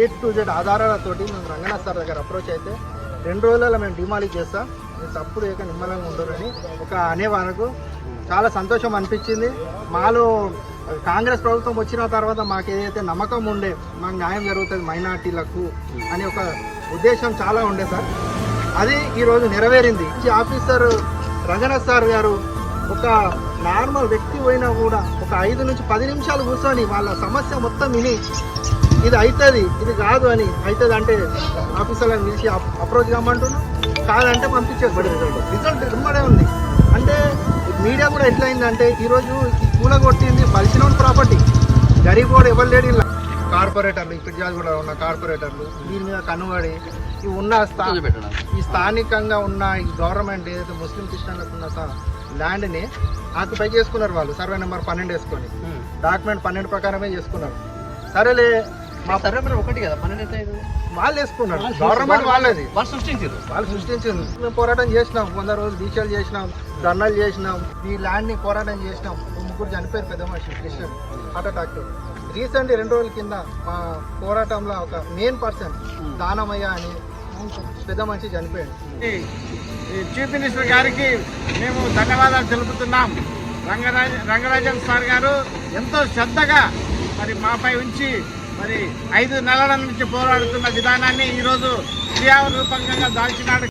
A to Z ఆధారాలతోటి మేము Ranganath sir దగ్గర approach అయితే రెండు రోజులలో మేము డిమాలిష్ చేస్తాం. మీరు తప్పుడు ఏక నిమ్మలంగా ఉండరని ఒక అనేవాళ్ళకు చాలా సంతోషం అనిపించింది. మాలో కాంగ్రెస్ ప్రభుత్వం వచ్చిన తర్వాత మాకు ఏదైతే నమ్మకం ఉండే మాకు న్యాయం జరుగుతుంది మైనార్టీలకు అనే ఒక ఉద్దేశం చాలా ఉండే సార్. అది ఈరోజు నెరవేరింది. ఈ ఆఫీసర్ రంగనాథ్ సార్ గారు ఒక నార్మల్ వ్యక్తి పోయినా కూడా ఒక ఐదు నుంచి పది నిమిషాలు కూర్చొని వాళ్ళ సమస్య మొత్తం విని ఇది అవుతుంది ఇది కాదు అని అవుతుంది అంటే ఆఫీసర్లను పిలిచి అప్రోచ్ కమ్మంటున్నాం కాదంటే పంపించేది రిజల్ట్ రిజల్ట్ ఇమ్మడే ఉంది. అంటే మీడియా కూడా ఎట్లయిందంటే ఈరోజు ఈ కూల కొట్టింది బలిసిన ప్రాపర్టీ. గరీబ్ కూడా ఎవరు లేడు ఇలా. కార్పొరేటర్లు ఇక్కడ కూడా ఉన్న కార్పొరేటర్లు దీని మీద కనుబడి ఈ ఉన్న ఈ స్థానికంగా ఉన్న ఈ గవర్నమెంట్ ఏదైతే ముస్లిం క్రిస్టియన్లకు ఉన్న ల్యాండ్ని ఆక్యుపై చేసుకున్నారు వాళ్ళు. సర్వే నెంబర్ పన్నెండు వేసుకొని. డాక్యుమెంట్ పన్నెండు ప్రకారమే చేసుకున్నారు. సరేలే మా సర్వే ఒకటి కదా అయింది? వాళ్ళు వేసుకున్నారు గవర్నమెంట్ వాళ్ళది. వాళ్ళు సృష్టించారు. వాళ్ళు సృష్టించింది మేము పోరాటం చేసినాం. వంద రోజులు దీక్షలు చేసినాం. ధర్నాలు చేసినాం. ఈ ల్యాండ్ని పోరాటం చేసినాం. ముగ్గురు చనిపోయారు పెద్ద మనిషి క్రిస్టియన్ హార్ట్ అటాక్ రీసెంట్ రెండు రోజుల కింద మా పోరాటంలో ఒక మెయిన్ పర్సన్ దానమయ్య అని పెద్ద మనిషి చనిపోయాడు. ఈ చీఫ్ మినిస్టర్ గారికి మేము ధన్యవాదాలు తెలుపుతున్నాం. రంగరాజ రంగరాజన్ సార్ గారు ఎంతో శ్రద్ధగా మరి మాపై ఉంచి మరి ఐదు నెలల నుంచి పోరాడుతున్న విధానాన్ని ఈరోజు క్రియారూపకంగా దాల్చినాడు.